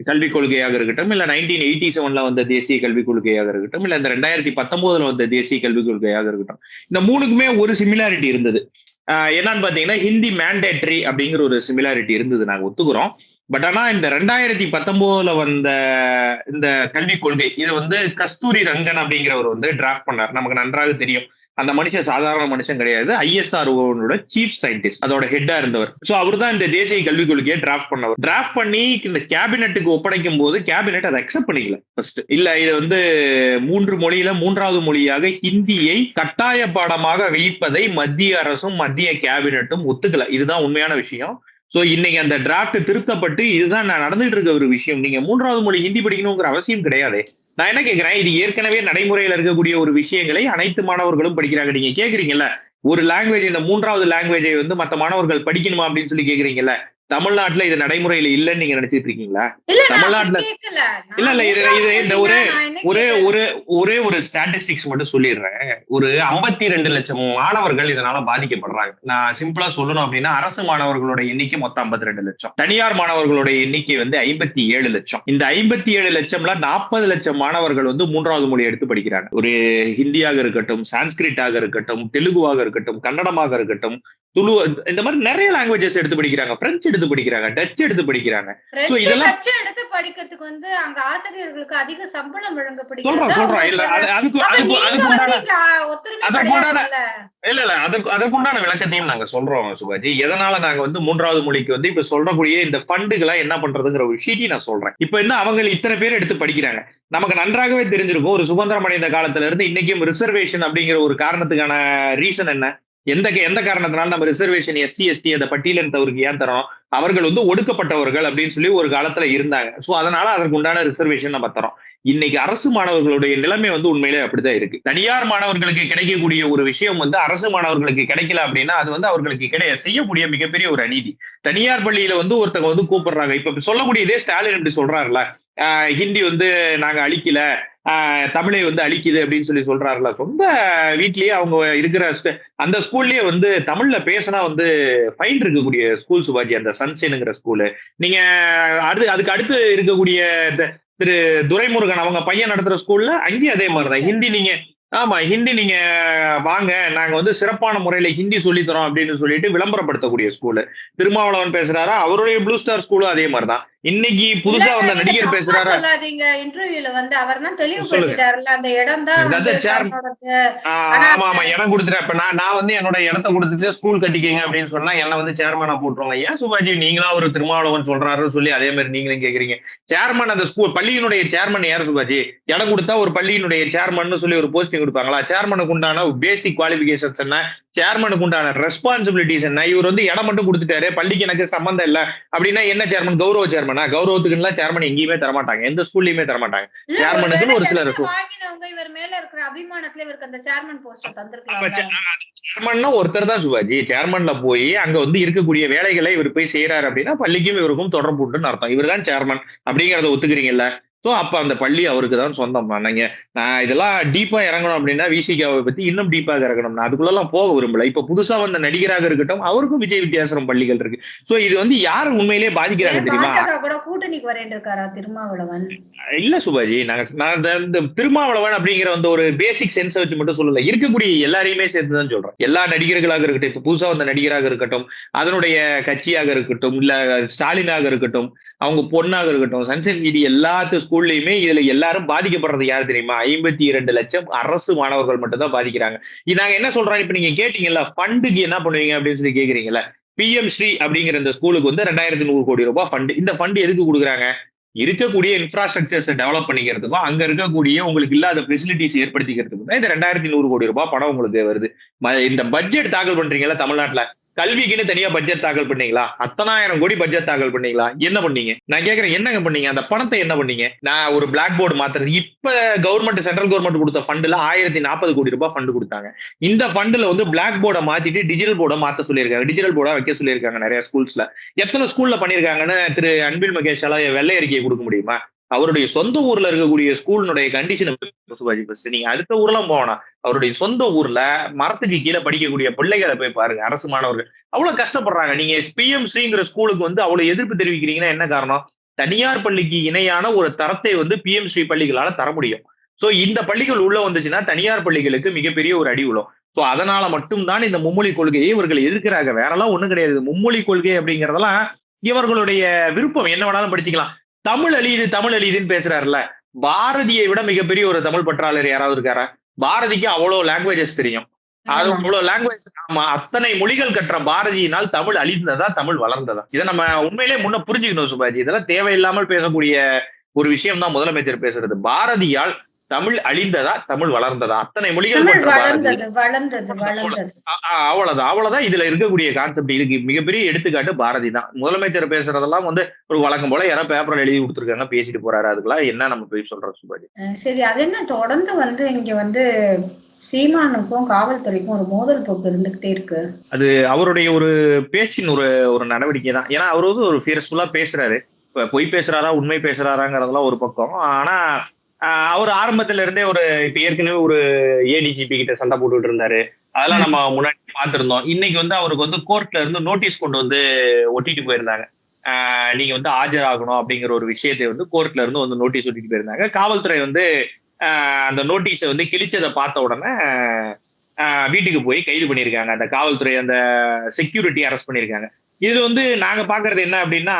கல்விக் கொள்கையாக இருக்கட்டும் இல்ல நைன்டீன் எயிட்டி செவன்ல வந்த தேசிய கல்விக் கொள்கையாக இருக்கட்டும் இல்ல இந்த ரெண்டாயிரத்தி பத்தொன்பதுல வந்த தேசிய கல்விக் கொள்கையாக இருக்கட்டும். இந்த மூணுக்குமே ஒரு சிமிலாரிட்டி இருந்தது. என்னன்னு பாத்தீங்கன்னா ஹிந்தி மேண்டேட்ரி அப்படிங்கிற ஒரு சிமிலாரிட்டி இருந்தது நாங்க ஒத்துக்கிறோம். பட் ஆனா இந்த ரெண்டாயிரத்தி பத்தொன்பதுல வந்த இந்த கல்விக் கொள்கை இது வந்து கஸ்தூரி ரங்கன் அப்படிங்கிறவர் வந்து டிராஃப்ட் பண்ணார். நமக்கு நன்றாக தெரியும். அந்த மனுஷன் சாதாரண மனுஷன் கிடையாது. ஐஎஸ்ஆர்ஓட சீஃப் சயின்டிஸ்ட் அதோட ஹெட்டா இருந்தவர். சோ அவர் தான் இந்த தேசிய கல்விக் கொள்கையை டிராஃப்ட் பண்ணவர். டிராஃப்ட் பண்ணி இந்த கேபினெட்டுக்கு ஒப்படைக்கும் போது கேபினெட் அதை அக்செப்ட் பண்ணிக்கல. ஃபர்ஸ்ட் இல்ல இது வந்து மூன்று மொழியில மூன்றாவது மொழியாக ஹிந்தியை கட்டாய பாடமாக வைப்பதை மத்திய அரசும் மத்திய கேபினெட்டும் ஒத்துக்கல. இதுதான் உண்மையான விஷயம். சோ இன்னைக்கு அந்த டிராஃப்ட் திருத்தப்பட்டு இதுதான் நான் நடந்துட்டு இருக்க ஒரு விஷயம். நீங்க மூன்றாவது மொழி ஹிந்தி படிக்கணுங்கிற அவசியம் கிடையாது. நான் என்ன கேக்குறேன்? இது ஏற்கனவே நடைமுறையில் இருக்கக்கூடிய ஒரு விஷயங்களை அனைத்து மாணவர்களும் படிக்கிறாங்க. நீங்க கேக்குறீங்கல்ல? ஒரு லாங்குவேஜ் இந்த மூன்றாவது லாங்குவேஜை வந்து மத்த மாணவர்கள் படிக்கணுமா அப்படின்னு சொல்லி கேக்குறீங்கல்ல? தமிழ்நாட்டுல இது நடைமுறையில இல்லைன்னு நீங்க நினைச்சிட்டு இருக்கீங்களா? தமிழ்நாட்டுல- இல்ல, இல்ல, இது- இது- இந்த ஒரு- ஒரே? ஒரு ஒரே ஒரு ஸ்டாட்டிஸ்டிக்ஸ் மட்டும் சொல்லிடுறேன். ஒரு ஐம்பத்தி ரெண்டு லட்சம் மாணவர்கள் இதனால பாதிக்கப்படுறாங்க. நான் சிம்பிளா சொல்லணும் அப்படின்னா அரசு மாணவர்களோட எண்ணிக்கை மொத்தம் 52 ரெண்டு லட்சம். தனியார் மாணவர்களோட எண்ணிக்கை வந்து ஐம்பத்தி ஏழு லட்சம். இந்த ஐம்பத்தி ஏழு லட்சம்ல நாற்பது லட்சம் மாணவர்கள் வந்து மூன்றாவது மொழி எடுத்து படிக்கிறாங்க. ஒரு ஹிந்தியாக இருக்கட்டும் சான்ஸ்கிரிட்டாக இருக்கட்டும் தெலுங்குவாக இருக்கட்டும் கன்னடமாக இருக்கட்டும் துளு இந்த மாதிரி நிறைய லாங்குவேஜஸ் எடுத்து படிக்கிறாங்க. பிரெஞ்சு எடுத்து படிக்கிறாங்க. டச் எடுத்து படிக்கிறாங்க.
பிரெஞ்சு
இதெல்லாம்-
எடுத்து படிக்கிறதுக்கு வந்து அங்க ஆசிரியர்களுக்கு அதிக சம்பளம் வழங்கப்படுகிறது.
சொல்றோம் இல்ல அது அதுக்கு அதுக்கு அதுக்கு உண்டான உண்டான-? இல்ல. இல்ல அதற்கு அதற்குண்டான விளக்கத்தையும் நாங்க சொல்றோம் சுபாஜி. எதனால நாங்க வந்து மூன்றாவது மொழிக்கு வந்து இப்ப சொல்றக்கூடிய இந்த ஃபண்டுகளை என்ன பண்றதுங்கிற ஒரு விஷயத்தையும் நான் சொல்றேன். இப்ப என்ன அவங்க இத்தனை பேர் எடுத்து படிக்கிறாங்க. நமக்கு நன்றாகவே தெரிஞ்சிருக்கும் ஒரு சுதந்திரம் அடைந்த காலத்துல இருந்து இன்னைக்கும் ரிசர்வேஷன் அப்படிங்கிற ஒரு காரணத்துக்கான ரீசன் என்ன? எந்த எந்த காரணத்தினால நம்ம ரிசர்வேஷன் எஸ்சி எஸ்டி அந்த பட்டியலினத்தவருக்கு ஏன் தரோம் அவர்கள் வந்து ஒடுக்கப்பட்டவர்கள் அப்படின்னு சொல்லி ஒரு காலத்துல இருந்தாங்க. சோ அதனால அதற்கு உண்டான ரிசர்வேஷன் நம்ம தரோம் இன்னைக்கு அரசு மாணவர்களுடைய நிலைமை வந்து உண்மையிலே அப்படிதான் இருக்கு. தனியார் மாணவர்களுக்கு கிடைக்கக்கூடிய ஒரு விஷயம் வந்து அரசு மாணவர்களுக்கு கிடைக்கல அப்படின்னா அது வந்து அவர்களுக்கு கிடையாது. செய்யக்கூடிய மிகப்பெரிய ஒரு அநீதி. தனியார் பள்ளியில வந்து ஒருத்தவங்க வந்து கூப்பிடுறாங்க. இப்ப சொல்லக்கூடிய இதே ஸ்டாலின் இப்படி சொல்றாருல ஹிந்தி வந்து நாங்க அழிக்கல. தமிழை வந்து அழிக்குது அப்படின்னு சொல்லி சொல்றாருல. சொந்த வீட்லயே அவங்க இருக்கிற அந்த ஸ்கூல்லயே வந்து தமிழ்ல பேசினா வந்து ஃபைன் இருக்கக்கூடிய ஸ்கூல் சுபாஜி அந்த சன்சேனுங்கிற ஸ்கூலு நீங்க அடுத்து அதுக்கு அடுத்து இருக்கக்கூடிய திரு துரைமுருகன் அவங்க பையன் நடத்துற ஸ்கூல்ல அங்கேயும் அதே மாதிரிதான். ஹிந்தி நீங்க ஆமா ஹிந்தி நீங்க வாங்க. நாங்க வந்து சிறப்பான முறையில ஹிந்தி சொல்லித் தரோம் அப்படின்னு சொல்லிட்டு விளம்பரப்படுத்தக்கூடிய ஸ்கூலு திருமாவளவன் பேசுறாரா? அவருடைய ப்ளூ ஸ்டார் ஸ்கூலும் அதே மாதிரிதான். இன்னைக்கு புதுசா வந்த நடிகர் பேசுறாரா?
சொல்லாதீங்க. இன்டர்வியூல வந்து அவர் தான் தெளிவுபடுத்திட்டாருல்ல அந்த இடம்
ஆமா ஆமா. இடம் கொடுத்துட்டேன். இப்ப நான் நான் வந்து என்னோட இடத்த கொடுத்துட்டு ஸ்கூல் கட்டிக்கங்க அப்படின்னு சொன்னா என்ன வந்து சேர்மனா போட்டுருவாங்க. ஏன் சுபாஜி நீங்களா ஒரு திருமாவளவன் சொல்றாருன்னு சொல்லி அதே மாதிரி நீங்களும் கேக்குறீங்க. சேர்மன் அந்த ஸ்கூல் பள்ளியினுடைய சேர்மன் யார் சுபாஜி? இடம் கொடுத்தா ஒரு பள்ளியினுடைய சேர்மன் சொல்லி ஒரு போஸ்டிங் கொடுப்பாங்களா? சேர்மனுக்கு உண்டான பேசிக் குவாலிபிகேஷன்ஸ் என்ன? சேர்மனுக்கு உண்டான ரெஸ்பான்சிபிலிட்டிஸ் என்ன? இவர் வந்து இடம் மட்டும் கொடுத்துட்டாரு. பள்ளிக்கு எனக்கு சம்பந்தம் இல்ல. அப்படின்னா என்ன சேர்மன் கௌரவ சேர்மனா கௌரவத்துக்குலாம் சேர்மன் எங்கேயுமே தரமாட்டாங்க. எந்த ஸ்கூல்லயுமே தரமாட்டாங்க. சேர்மனுக்குன்னு ஒரு சிலர்
போஸ்ட தந்திருக்கலாம்
சேர்மன்னா ஒருத்தர் தான் சிவாஜி சேர்மன்ல போய் அங்க வந்து இருக்கக்கூடிய வேலைகளை இவர் போய் செய்யறாரு அப்படின்னா பள்ளிக்கும் இவருக்கும் தொடர்பு உண்டுன்னு அர்த்தம். இவர் தான் சேர்மன் அப்படிங்கறத ஒத்துக்கிறீங்கல்ல? சோ அப்ப அந்த பள்ளி அவருக்கு தான் சொந்தம். நீங்க நான் இதெல்லாம் டீப்பா இறங்கணும் அப்படின்னா விசிகாவை பத்தி இன்னும் டீப்பாக இறங்கணும். நான் அதுக்குள்ள எல்லாம் போக விரும்பல. இப்ப புதுசா வந்த நடிகராக இருக்கட்டும் அவருக்கும் விஜய் வித்தியாசம் பள்ளிகள் இருக்கு. சோ இது வந்து யார் உண்மையிலேயே பாதிக்கிறாங்க தெரியுமா? இல்ல சுபாஜி நாங்க நான் இந்த- திருமாவளவன் அப்படிங்கிற அந்த ஒரு பேசிக் சென்ஸ் வச்சு மட்டும் சொல்லல. இருக்கக்கூடிய எல்லாரையுமே சேர்த்து தான் சொல்றேன். எல்லா நடிகர்களாக இருக்கட்டும் இப்ப புதுசா வந்த நடிகராக இருக்கட்டும் அதனுடைய கட்சியாக இருக்கட்டும் இல்ல ஸ்டாலினாக இருக்கட்டும் அவங்க பொண்ணாக இருக்கட்டும் சன்செட் மீடி எல்லாத்து ஸ்கூல்லயுமே இதுல எல்லாரும் பாதிக்கப்படுறது யார் தெரியுமா? ஐம்பத்தி இரண்டு லட்சம் அரசு மாணவர்கள் மட்டும்தான் பாதிக்கிறாங்க. நாங்க என்ன சொல்றோம்? இப்ப நீங்க கேட்டீங்கல்ல ஃபண்டுக்கு என்ன பண்ணுவீங்க அப்படின்னு சொல்லி கேக்குறீங்கல்ல? பிஎம் ஸ்ரீ அப்படிங்கிற இந்த ஸ்கூலுக்கு வந்து ரெண்டாயிரத்தி நூறு கோடி ரூபாய் ஃபண்ட் இந்த ஃபண்ட் எதுக்கு கொடுக்குறாங்க? இருக்கக்கூடிய இன்ஃப்ராஸ்ட்ரக்சர்ஸ் டெவலப் பண்ணிக்கிறதுக்கும் அங்க இருக்கக்கூடிய உங்களுக்கு இல்லாத ஃபெசிலிட்டிஸ் ஏற்படுத்திக்கிறதுக்கும் தான் இந்த ரெண்டாயிரத்தி நூறு கோடி ரூபாய் பணம் உங்களுக்கு வருது. இந்த பட்ஜெட் தாக்கல் பண்றீங்கல்ல தமிழ்நாட்டுல. கல்விக்குன்னு தனியா பட்ஜெட் தாக்கல் பண்ணீங்களா? அத்தனாயிரம் கோடி பட்ஜெட் தாக்கல் பண்ணீங்களா? என்ன பண்ணீங்க? நான் கேக்குறேன் என்னங்க பண்ணீங்க? அந்த பணத்தை என்ன பண்ணீங்க? நான் ஒரு பிளாக் போர்டு மாத்துறது. இப்ப கவர்மெண்ட் சென்ட்ரல் கவர்மெண்ட் கொடுத்த ஃபண்டுல ஆயிரத்தி நாற்பது கோடி ரூபாய் ஃபண்டு கொடுத்தாங்க. இந்த ஃபண்டுல வந்து பிளாக் போர்டை மாத்திட்டு டிஜிட்டல் போர்டை மாத்த சொல்லியிருக்காங்க. டிஜிட்டல் போர்டா வைக்க சொல்லியிருக்காங்க நிறைய ஸ்கூல்ஸ்ல எத்தனை ஸ்கூல்ல பண்ணிருக்காங்கன்னு திரு அன்பில் மகேஷால வெள்ளை அறிக்கையை கொடுக்க முடியுமா? அவருடைய சொந்த ஊர்ல இருக்கக்கூடிய ஸ்கூலினுடைய கண்டிஷன் சிவாஜி பஸ் நீங்க அடுத்த ஊர்லாம் போனா அவருடைய சொந்த ஊர்ல மரத்துக்கு கீழே படிக்கக்கூடிய பிள்ளைகளை போய் பாருங்க. அரசு மாணவர்கள். அவ்வளவு கஷ்டப்படுறாங்க. நீங்க பிஎம் ஸ்ரீங்கிற ஸ்கூலுக்கு வந்து அவ்வளவு எதிர்ப்பு தெரிவிக்கிறீங்கன்னா என்ன காரணம்? தனியார் பள்ளிக்கு இணையான ஒரு தரத்தை வந்து பிஎம் ஸ்ரீ பள்ளிகளால தர முடியும். சோ இந்த பள்ளிகள் உள்ள வந்துச்சுன்னா தனியார் பள்ளிகளுக்கு மிகப்பெரிய ஒரு அடி விழும் சோ அதனால மட்டும்தான் இந்த மும்மொழி கொள்கையை இவர்கள் எதிர்க்கிறாங்க. வேறெல்லாம் ஒண்ணும் கிடையாது. மும்மொழி கொள்கை அப்படிங்கறதெல்லாம் இவர்களுடைய விருப்பம். என்ன வேணாலும் படிச்சுக்கலாம். தமிழ் அழியுது தமிழ் அழியுதுன்னு பேசுறாருல பாரதியை விட மிகப்பெரிய ஒரு தமிழ் பற்றாளர் யாராவது இருக்காரா? பாரதிக்கு அவ்வளவு லாங்குவேஜஸ் தெரியும். அது அவ்வளவு லாங்குவேஜ் ஆமா அத்தனை மொழிகள் கற்ற பாரதியினால் தமிழ் அழிந்ததா தமிழ் வளர்ந்ததா? இதை நம்ம உண்மையிலே முன்ன புரிஞ்சுக்கணும் சுபாஜி. இதெல்லாம் தேவையில்லாமல் பேசக்கூடிய ஒரு விஷயம் தான் முதலமைச்சர் பேசுறது. பாரதியால் தமிழ் அழிந்ததா தமிழ் வளர்ந்ததா? அத்தனை மொழிகள் அவ்வளவுதான். அவ்வளவுதான் இதுல இருக்கக்கூடிய கான்செப்ட் இதுக்கு மிகப்பெரிய எடுத்துக்காட்டு பாரதி தான். முதலமைச்சர் பேசுறதெல்லாம் வந்து ஒரு வழக்கம் போல யாரோ பேப்பர்ல எழுதி கொடுத்துருக்காங்க பேசிட்டு போறாரு. அதுக்கெல்லாம் என்ன நம்ம போய் சொல்றோம் சுபாஜி?
சரி அது என்ன? தொடர்ந்து வந்து இங்க வந்து சீமானுக்கும் காவல்துறைக்கும் ஒரு மோதல் போக்கு இருந்துகிட்டே இருக்கு.
அது அவருடைய ஒரு பேச்சின் ஒரு ஒரு நடவடிக்கை தான். ஏன்னா அவர் வந்து ஒரு ஃபியர்ஸ்ஃபுல்லா பேசுறாரு. இப்ப பொய் பேசுறாரா உண்மை பேசுறாராங்கிறதெல்லாம் ஒரு பக்கம். ஆனா அவர் ஆரம்பத்துல இருந்தே ஒரு இப்ப ஏற்கனவே ஒரு ஏடிஜிபி கிட்ட சண்டை போட்டுட்டு இருந்தாரு. அதெல்லாம் நம்ம முன்னாடி பார்த்திருந்தோம். இன்னைக்கு வந்து அவருக்கு வந்து கோர்ட்ல இருந்து நோட்டீஸ் கொண்டு வந்து ஒட்டிட்டு போயிருந்தாங்க. நீங்க வந்து ஆஜராகணும் அப்படிங்கிற ஒரு விஷயத்தை வந்து கோர்ட்ல இருந்து வந்து நோட்டீஸ் ஒட்டிட்டு போயிருந்தாங்க. காவல்துறை வந்து அந்த நோட்டீஸை வந்து கிழிச்சதை பார்த்த உடனே வீட்டுக்கு போய் கைது பண்ணியிருக்காங்க. அந்த காவல்துறை அந்த செக்யூரிட்டி அரெஸ்ட் பண்ணியிருக்காங்க. இது வந்து நாங்க பாக்குறது என்ன அப்படின்னா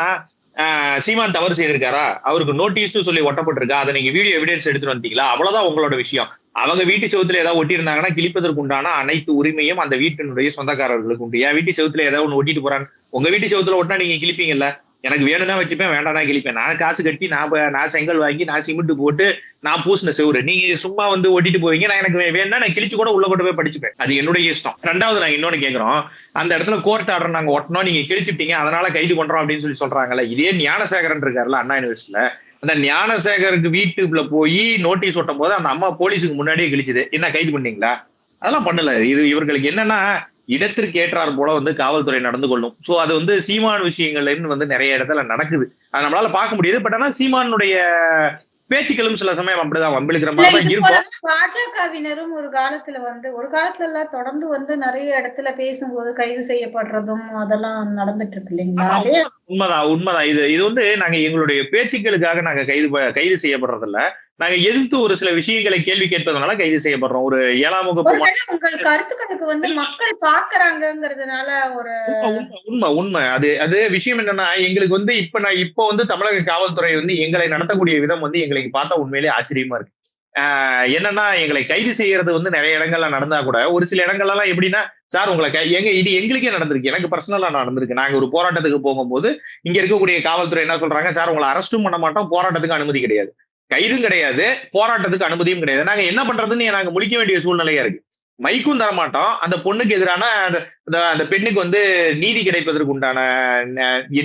சீமான் தவறு செய்திருக்காரா? அவருக்கு நோட்டீஸ் சொல்லி ஒட்டப்பட்டிருக்கா? அதை நீங்க வீடியோ எவிடன்ஸ் எடுத்துட்டு வந்தீங்களா? அவ்வளவுதான் உங்களோட விஷயம். அவங்க வீட்டு செவுத்துல ஏதாவது ஒட்டியிருந்தாங்கன்னா கிழிப்பதற்கு உண்டான அனைத்து உரிமையும் அந்த வீட்டினுடைய சொந்தக்காரர்களுக்கு உண்டு. என் வீட்டு செவுத்துல ஏதாவது ஒன்று ஒட்டிட்டு போறாங்க? உங்க வீட்டு செவுத்துல ஒட்டினா நீங்க கிழிப்பீங்கல்ல? எனக்கு வேணும்னா வச்சுப்பேன் வேண்டாம்னா கிழிப்பேன். நான் காசு கட்டி நான் நான் செங்கல் வாங்கி நான் சிமெண்ட் போட்டு நான் பூசின செவுரு. நீங்க சும்மா வந்து ஓட்டிட்டு போவீங்க. நான் எனக்கு வேணும்னா நான் கிழிச்சு கூட உள்ள கொண்டு போய் படிச்சுப்பேன். அது என்னுடைய இஷ்டம். ரெண்டாவது நான் இன்னொன்னு கேக்குறோம். அந்த இடத்துல கோர்ட் ஆர்டர் நாங்க ஒட்டணும். நீங்க கிழிச்சுட்டீங்க அதனால கைது பண்றோம் அப்படின்னு சொல்லி சொல்றாங்கல்ல. இதே ஞானசேகரன் இருக்காருல்ல அண்ணா யூனிவர்சிட்டியில அந்த ஞானசேகருக்கு வீட்டுக்குள்ள போய் நோட்டீஸ் ஒட்டும் போது அந்த அம்மா போலீஸுக்கு முன்னாடியே கிழிச்சுது. என்ன கைது பண்ணீங்களா அதெல்லாம் பண்ணல. இது இவர்களுக்கு என்னன்னா இடத்திற்கு ஏற்றார் போல வந்து காவல்துறை நடந்து கொள்ளும். சோ அது வந்து சீமான் விஷயங்கள்ல இருந்து வந்து நிறைய இடத்துல நடக்குது. அது நம்மளால பார்க்க முடியுது. பட் ஆனா சீமானுடைய பேச்சுக்களும் சில சமயம் அப்படிதான். வம்பிழுக்கிற
இல்ல
மாதிரி இருக்கும்.
பாஜகவினரும் ஒரு காலத்துல வந்து ஒரு காலத்துல எல்லாம் தொடர்ந்து வந்து நிறைய இடத்துல பேசும்போது கைது செய்யப்படுறதும் அதெல்லாம் நடந்துட்டு இருக்கு இல்லைங்களா?
உண்மைதான் உண்மைதான். இது இது வந்து நாங்க எங்களுடைய பேச்சுக்களுக்காக நாங்க கைது கைது செய்யப்படுறதில்ல. நாங்க எதிர்த்து ஒரு சில விஷயங்களை கேள்வி கேட்பதனால கைது செய்யப்படுறோம். ஒரு ஏழாம் வகுப்பு
உங்கள் கருத்துக்களுக்கு வந்து மக்கள் பாக்குறாங்கங்கிறதுனால ஒரு
உண்மை, உண்மை, அது அது விஷயம் என்னன்னா எங்களுக்கு வந்து இப்ப நான் இப்போ வந்து தமிழக காவல்துறை வந்து எங்களை நடத்தக்கூடிய விதம் வந்து எங்களுக்கு பார்த்தா உண்மையிலேயே ஆச்சரியமா இருக்கு. ஆஹ் என்னன்னா எங்களை கைது செய்யறது வந்து நிறைய இடங்கள்ல நடந்தா கூட ஒரு சில இடங்கள்ல எல்லாம் எப்படின்னா சார் உங்களை எங்க இது எங்களுக்கே நடந்திருக்கு. எனக்கு பர்சனலா நடந்திருக்கு. நாங்க ஒரு போராட்டத்துக்கு போகும்போது இங்க இருக்கக்கூடிய காவல்துறை என்ன சொல்றாங்க சார் உங்களை அரெஸ்டும் பண்ண மாட்டோம். போராட்டத்துக்கு அனுமதி கிடையாது. கைதும் கிடையாது போராட்டத்துக்கு அனுமதியும் கிடையாது. நாங்க என்ன பண்றதுன்னு நாங்க முழிக்க வேண்டிய சூழ்நிலையா இருக்கு. மைக்கும் தர மாட்டோம் அந்த பொண்ணுக்கு எதிரான அந்த அந்த- அந்த பெண்ணுக்கு வந்து நீதி கிடைப்பதற்கு உண்டான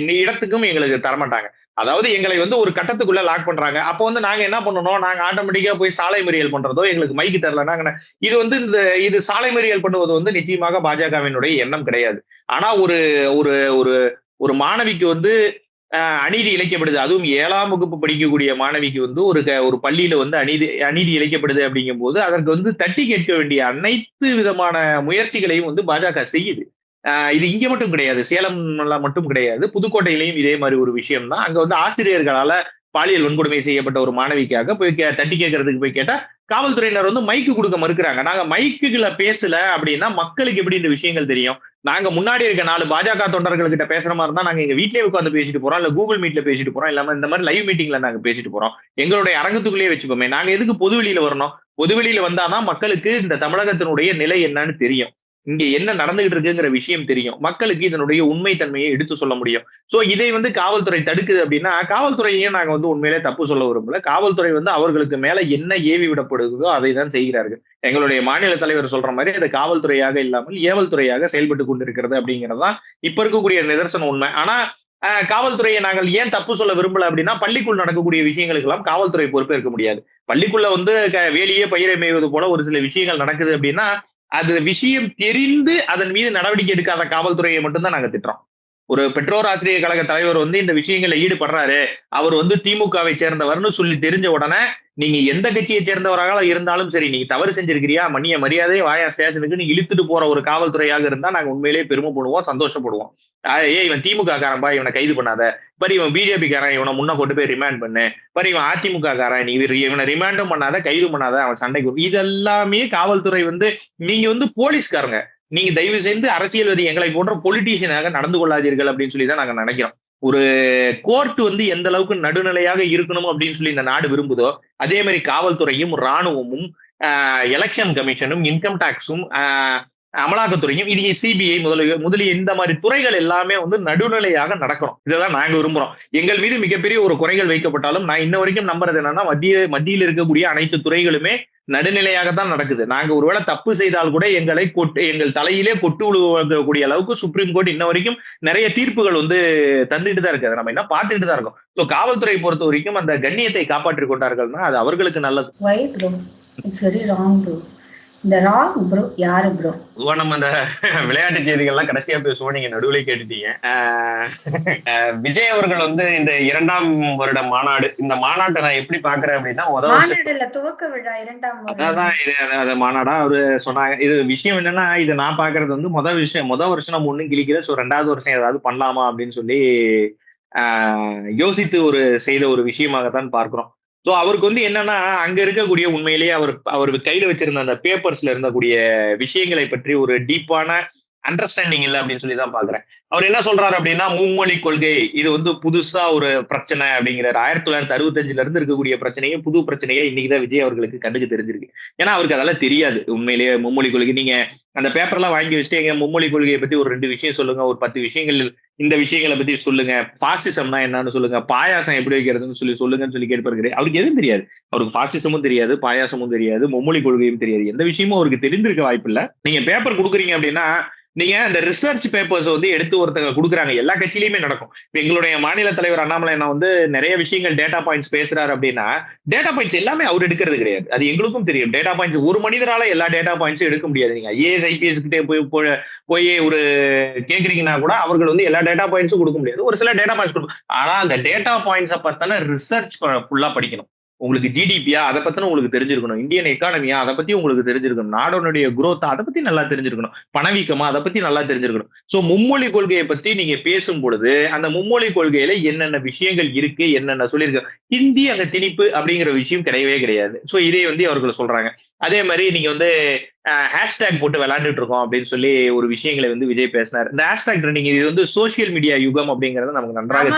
இடத்துக்கும் எங்களுக்கு தரமாட்டாங்க. அதாவது எங்களை வந்து ஒரு கட்டத்துக்குள்ள லாக் பண்றாங்க. அப்போ வந்து நாங்க என்ன பண்ணணும்? நாங்க ஆட்டோமேட்டிக்கா போய் சாலை மறியல் பண்றதோ எங்களுக்கு மைக்கு தரல நாங்க இது வந்து இந்த இது சாலை மறியல் பண்ணுவது வந்து நிச்சயமாக பாஜகவினுடைய எண்ணம் கிடையாது. ஆனா ஒரு ஒரு ஒரு ஒரு மாணவிக்கு வந்து அநீதி இழைக்கப்படுது. அதுவும் ஏழாம் வகுப்பு படிக்கக்கூடிய மாணவிக்கு வந்து ஒரு க- ஒரு பள்ளியில வந்து அநீதி அநீதி இழைக்கப்படுது அப்படிங்கும் போது அதற்கு வந்து தட்டி கேட்க வேண்டிய அனைத்து விதமான முயற்சிகளையும் வந்து பாஜக செய்யுது. இது இங்க மட்டும் கிடையாது. சேலம்ல மட்டும் கிடையாது. புதுக்கோட்டையிலையும் இதே மாதிரி ஒரு விஷயம் தான் அங்க வந்து ஆசிரியர்களால பாலியல் வன்கொடுமை செய்யப்பட்ட ஒரு மாணவிக்காக போய் கே- தட்டி கேட்கறதுக்கு போய் கேட்டா காவல்துறையினர் வந்து மைக்கு கொடுக்க மறுக்கிறாங்க. நாங்க மைக்குகளை பேசல அப்படின்னா மக்களுக்கு எப்படி இந்த விஷயங்கள் தெரியும்? நாங்க முன்னாடி இருக்க நாலு பாஜக தொண்டர்கள் கிட்ட பேசுற மாதிரி இருந்தா நாங்க எங்க வீட்லயே உட்காந்து பேசிட்டு போறோம் இல்ல கூகுள் மீட்ல பேசிட்டு போறோம் இல்லாம இந்த மாதிரி லைவ் மீட்டிங்ல நாங்க பேசிட்டு போறோம். எங்களுடைய அரங்கத்துக்குள்ளேயே வச்சுப்போமே. நாங்க எதுக்கு பொதுவெளியில வரணும்? பொதுவெளியில வந்தாதான் மக்களுக்கு இந்த தமிழகத்தினுடைய நிலை என்னன்னு தெரியும். இங்க என்ன நடந்துகிட்டு இருக்குங்கிற விஷயம் தெரியும். மக்களுக்கு இதனுடைய உண்மை தன்மையை எடுத்து சொல்ல முடியும். சோ இதை வந்து காவல்துறை தடுக்குது அப்படின்னா காவல்துறையையும் நாங்க வந்து உண்மையிலே தப்பு சொல்ல விரும்பல. காவல்துறை வந்து அவர்களுக்கு மேல என்ன ஏவி விடப்படுதோ அதை தான் செய்கிறார்கள். எங்களுடைய மாநில தலைவர் சொல்ற மாதிரி அது காவல்துறையாக இல்லாமல் ஏவல்துறையாக செயல்பட்டு கொண்டிருக்கிறது அப்படிங்கறதுதான் இப்ப இருக்கக்கூடிய நிதர்சன உண்மை. ஆனா ஆஹ், காவல்துறையை நாங்கள் ஏன் தப்பு சொல்ல விரும்பல அப்படின்னா பள்ளிக்குள் நடக்கக்கூடிய விஷயங்களுக்கெல்லாம் காவல்துறை பொறுப்பேற்க முடியாது. பள்ளிக்குள்ள வந்து வேலியே பயிரை மேய்வது போல ஒரு சில விஷயங்கள் நடக்குது அப்படின்னா அது விஷயம் தெரிந்து அதன் மீது நடவடிக்கை எடுக்காத காவல்துறையை மட்டும்தான் நாங்க திட்டுறோம். ஒரு பெற்றோர் ஆசிரியர் கழக தலைவர் வந்து இந்த விஷயங்கள்ல ஈடுபடுறாரு. அவர் வந்து திமுகவை சேர்ந்தவர்னு சொல்லி தெரிஞ்ச உடனே நீங்க எந்த கட்சியை சேர்ந்தவராக இருந்தாலும் சரி நீங்க தவறு செஞ்சிருக்கிறியா? மணிய மரியாதை வாயா ஸ்டேஷனுக்கு நீ இழுத்துட்டு போற ஒரு காவல்துறையாக இருந்தா நாங்க உண்மையிலேயே பெருமைப்படுவோம் சந்தோஷப்படுவோம். ஏ இவன் திமுக காரன்பா இவனை கைது பண்ணாத. பரி இவன் பிஜேபி காரன் இவனை முன்ன கொண்டு போய் ரிமாண்ட் பண்ணு. பரி இவன் அதிமுக காரன் நீ இவனை ரிமாண்டும் பண்ணாத கைது பண்ணாத அவன் சண்டைக்கு இது இதெல்லாமே காவல்துறை வந்து நீங்க வந்து போலீஸ்காரங்க. நீங்க தயவு செய்து அரசியல்வாதி எங்களை போன்ற பொலிட்டீஷியனாக நடந்து கொள்ளாதீர்கள் அப்படின்னு சொல்லி தான் நாங்க நினைக்கிறோம். ஒரு கோர்ட் வந்து எந்த அளவுக்கு நடுநிலையாக இருக்கணும் அப்படின்னு சொல்லி இந்த நாடு விரும்புதோ அதே மாதிரி காவல்துறையும் ராணுவமும் எலெக்ஷன் கமிஷனும் இன்கம் டாக்ஸும் அமலாக்கத்துறையும் இது சிபிஐ முதலிய முதலிய இந்த மாதிரி துறைகள் எல்லாமே வந்து நடுநிலையாக நடக்கணும். இதைதான் நாங்க விரும்புறோம். எங்கள் மீது மிகப்பெரிய ஒரு குறைகள் வைக்கப்பட்டாலும் நான் இன்ன வரைக்கும் நம்புறது என்னன்னா மத்திய மத்தியில் இருக்கக்கூடிய அனைத்து துறைகளுமே நடுநிலையாக தான் நடக்குது. நாங்க ஒருவேளை தப்பு செய்தால் கூட எங்களை கொட்டு எங்கள் தலையிலே கொட்டு விழுவக்கூடிய அளவுக்கு சுப்ரீம் கோர்ட் இன்ன வரைக்கும் நிறைய தீர்ப்புகள் வந்து தந்துட்டு தான் இருக்கு அதை நம்ம என்ன பார்த்துட்டு தான் இருக்கோம். ஸோ காவல்துறை பொறுத்த வரைக்கும் அந்த கண்ணியத்தை காப்பாற்றிக் கொண்டார்கள்னா அது அவர்களுக்கு நல்லது.
ப்ரோ ப்ரோ இந்த ராங் ப்ரோ யாரு ப்ரோ
பொதுவா நம்ம இந்த விளையாட்டு செய்திகள்லாம் கடைசியா பேசுவோம். நீங்க நடுவுல கேட்டுட்டீங்க. விஜய் அவர்கள் வந்து இந்த இரண்டாம் வருட மாநாடு இந்த மாநாட்டை நான் எப்படி பாக்குறேன் அப்படின்னா
மாநாடுல துவக்க விழா இரண்டாம்.
அதான் இது அது- மாநாடா அவரு சொன்னாங்க. இது விஷயம் என்னன்னா இது நான் பாக்குறது வந்து முதல் விஷயம் முதல் வருஷம் நம்ம ஒண்ணும் கிழிக்கல. சோ ரெண்டாவது வருஷம் ஏதாவது பண்ணலாமா அப்படின்னு சொல்லி ஆஹ் யோசித்து ஒரு செய்த ஒரு விஷயமாகத்தான் பார்க்கிறோம். சோ அவருக்கு வந்து என்னன்னா அங்க இருக்கக்கூடிய உண்மையிலேயே அவர் அவர் கையில வச்சிருந்த அந்த பேப்பர்ஸ்ல இருந்தக்கூடிய விஷயங்களை பற்றி ஒரு டீப்பான அண்டர்ஸ்டாண்டிங் இல்லை அப்படின்னு சொல்லி தான் பாக்குறேன். அவர் என்ன சொல்றாரு அப்படின்னா மும்மொழி கொள்கை இது வந்து புதுசா ஒரு பிரச்சனை அப்படிங்கிறாரு. ஆயிரத்தி தொள்ளாயிரத்தி அறுபத்தஞ்சுல இருந்து இருக்கக்கூடிய பிரச்சனையே புது பிரச்சனையே இன்னைக்குதான் விஜய் அவர்களுக்கு கண்டுக்கு தெரிஞ்சிருக்கு. ஏன்னா அவருக்கு அதெல்லாம் தெரியாது. உண்மையிலேயே மும்மொழி கொள்கை நீங்க அந்த பேப்பர்லாம் வாங்கி வச்சுட்டு எங்க மும்மொழி கொள்கையை பத்தி ஒரு ரெண்டு விஷயம் சொல்லுங்க ஒரு பத்து விஷயங்கள் இந்த விஷயங்களை பத்தி சொல்லுங்க. பாசிசம்னா என்னன்னு சொல்லுங்க. பாயாசம் எப்படி வைக்கிறதுன்னு சொல்லி சொல்லுங்கன்னு சொல்லி கேட்பாரு அவருக்கு எதுவும் தெரியாது. அவருக்கு பாசிசமும் தெரியாது பாயாசமும் தெரியாது மும்மொழி கொள்கையும் தெரியாது. எந்த விஷயமும் அவருக்கு தெரிந்திருக்க வாய்ப்பு இல்லை. நீங்க பேப்பர் கொடுக்குறீங்க அப்படின்னா நீங்க அந்த ரிசர்ச் பேப்பர்ஸ் வந்து எடுத்து ஒருத்தங்க கொடுக்குறாங்க. எல்லா கட்சியிலயுமே நடக்கும். இப்ப எங்களுடைய மாநில தலைவர் அண்ணாமலை நான் வந்து நிறைய விஷயங்கள் டேட்டா பாயிண்ட்ஸ் பேசுறாரு அப்படின்னா டேட்டா பாயிண்ட்ஸ் எல்லாமே அவர் எடுக்கிறது கிடையாது. அது எங்களுக்கும் தெரியும். டேட்டா பாயிண்ட்ஸ் ஒரு மனிதரால எல்லா டேட்டா பாயிண்ட்ஸும் எடுக்க முடியாது. நீங்க ஐஏஎஸ் ஐபிஎஸ் கிட்டே போய் போய்- போய் ஒரு கேக்குறீங்கன்னா கூட அவர்கள் வந்து எல்லா டேட்டா பாயிண்ட்ஸும் கொடுக்க முடியாது. ஒரு சில டேட்டா பாயிண்ட்ஸ் கொடுக்கும் ஆனா அந்த டேட்டா பாயிண்ட்ஸை பார்த்தாலும் ரிசர்ச் ஃபுல்லா படிக்கணும். உங்களுக்கு ஜிடிபியா அதை பத்தின உங்களுக்கு தெரிஞ்சிருக்கணும். இந்தியன் எக்கானமியா அதை பத்தி உங்களுக்கு தெரிஞ்சிருக்கணும். நாடனுடைய growth அதை பத்தி நல்லா தெரிஞ்சிருக்கணும். பணவீக்கமா அதை பத்தி நல்லா தெரிஞ்சிருக்கணும். சோ மும்மொழி கொள்கையை பத்தி நீங்க பேசும் பொழுது அந்த மும்மொழி கொள்கையில என்னென்ன விஷயங்கள் இருக்கு என்னென்ன சொல்லியிருக்கு? ஹிந்தி அங்க திணிப்பு அப்படிங்கிற விஷயம் கிடையவே கிடையாது. சோ இதை வந்து அவர்கள் சொல்றாங்க. அதே மாதிரி நீங்க வந்து ஹேஷ்டேக் போட்டு விளையாண்டுட்டு இருக்கோம் அப்படின்னு சொல்லி ஒரு விஷயங்களை வந்து விஜய் பேசினார். இந்த ஹேஷ்டேக் ட்ரெண்டிங் இது வந்து சோசியல் மீடியா யுகம் அப்படிங்கறது நமக்கு நன்றாக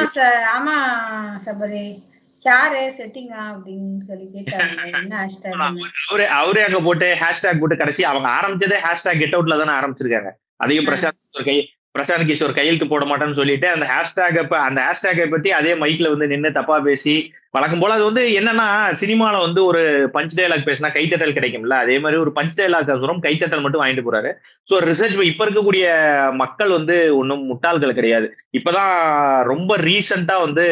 யாரு செட்டிங்கா அப்படின்னு சொல்லி கேட்டாங்க
அவரு அவரே அங்க போட்டு ஹேஷ்டேக் போட்டு கடைசி அவங்க ஆரம்பிச்சதே ஹேஷ்டேக் கெட் அவுட்ல தானே ஆரம்பிச்சிருக்காங்க. அதையும் பிரசாந்த் ஒரு கை பிரசாந்த் கிஷோர் கையெழுத்து போட மாட்டேன்னு சொல்லிட்டு அந்த ஹேஷ்டேக் அந்த ஹேஷ்டேக்கை பத்தி அதே மைக்ல வந்து நின்று தப்பா பேசி வழக்கம் போல அது வந்து என்னன்னா சினிமால வந்து ஒரு பஞ்ச் டைலாக் பேசினா கைத்தட்டல் கிடைக்கும்ல. அதே மாதிரி ஒரு பஞ்ச் டைலாக் வரும் கைத்தட்டல் மட்டும் வாங்கிட்டு போறாரு. ஸோ ரிசர்ச் இப்ப இருக்கக்கூடிய மக்கள் வந்து ஒன்றும் முட்டாள்கள் கிடையாது. இப்பதான் ரொம்ப ரீசெண்டா வந்து